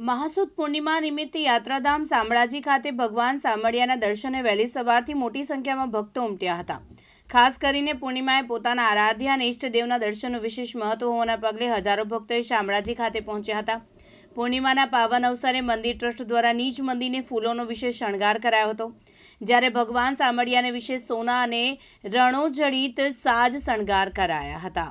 મહાસુદ પૂર્ણિમા નિમિત્તે યાત્રાધામ શામળાજી ખાતે ભગવાન શામળિયાના દર્શને વહેલી સવારથી મોટી સંખ્યામાં ભક્તો ઉમટ્યા હતા. ખાસ કરીને પૂર્ણિમાએ પોતાના આરાધ્ય અને ઇષ્ટદેવના દર્શનનું વિશેષ મહત્વ હોવાના પગલે હજારો ભક્તોએ શામળાજી ખાતે પહોંચ્યા હતા. પૂર્ણિમાના પાવન અવસરે મંદિર ટ્રસ્ટ દ્વારા નીચ મંદિરને ફૂલોનો વિશેષ શણગાર કરાયો હતો. જ્યારે ભગવાન શામળિયાને વિશેષ સોના અને રણોજડિત સાજ શણગાર કરાયા હતા.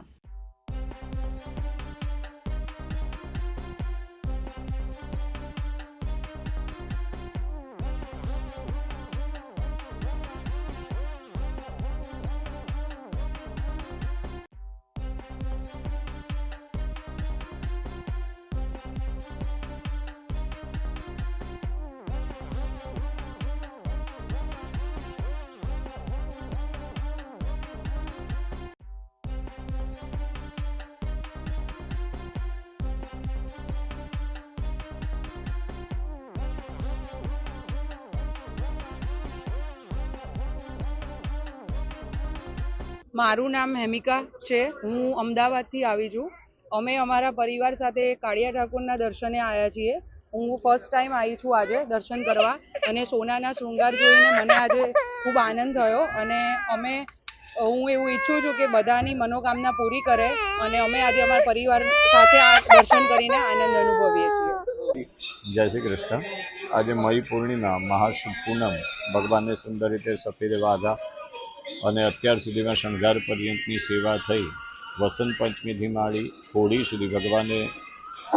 મારું નામ હેમિકા છે. હું અમદાવાદથી આવી છું. અમે અમારા પરિવાર સાથે કાળિયા ઠાકોરના દર્શને આવ્યા છીએ. હું ફર્સ્ટ ટાઈમ આવી છું આજે દર્શન કરવા અને સોનાના શૃંગાર જોઈને મને આજે ખૂબ આનંદ થયો અને અમે, હું એવું ઈચ્છું છું કે બધાની મનોકામના પૂરી કરે અને અમે આજે અમારા પરિવાર સાથે આ દર્શન કરીને આનંદ અનુભવીએ છીએ. જય શ્રી કૃષ્ણ. આજે મહી પૂર્ણિમા મહાશિવ પૂનમ, ભગવાનને સુંદર રીતે સફેદ વાઘા અને અત્યાર સુધીમાં શણગાર પર્યંતની સેવા થઈ. વસંત પંચમીથી માળી હોળી સુધી ભગવાનને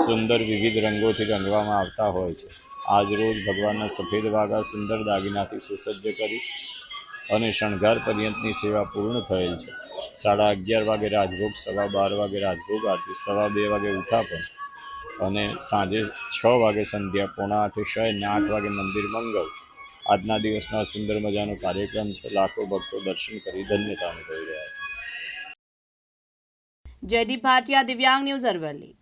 સુંદર વિવિધ રંગોથી રંગવામાં આવતા હોય છે. આજરોજ ભગવાનના સફેદ વાઘા સુંદર દાગીનાથી સુસજ્જ કરી અને શણગાર પર્યંતની સેવા પૂર્ણ થયેલ છે. સાડા અગિયાર વાગે રાજભોગ, સવા બાર વાગે રાજભોગ આરતી સવા બે વાગે ઉઠાપન અને સાંજે છ વાગે સંધ્યા, પોણા આઠે શય ને આઠ વાગે મંદિર મંગળ આજના દિવસનો સુંદર મજાનો કાર્યક્રમ છે. લાખો ભક્તો દર્શન કરી ધન્યતા અનુભવી રહ્યા છે. જયદીપ ભાટિયા, દિવ્યાંગ ન્યૂઝ અરવલ્લી.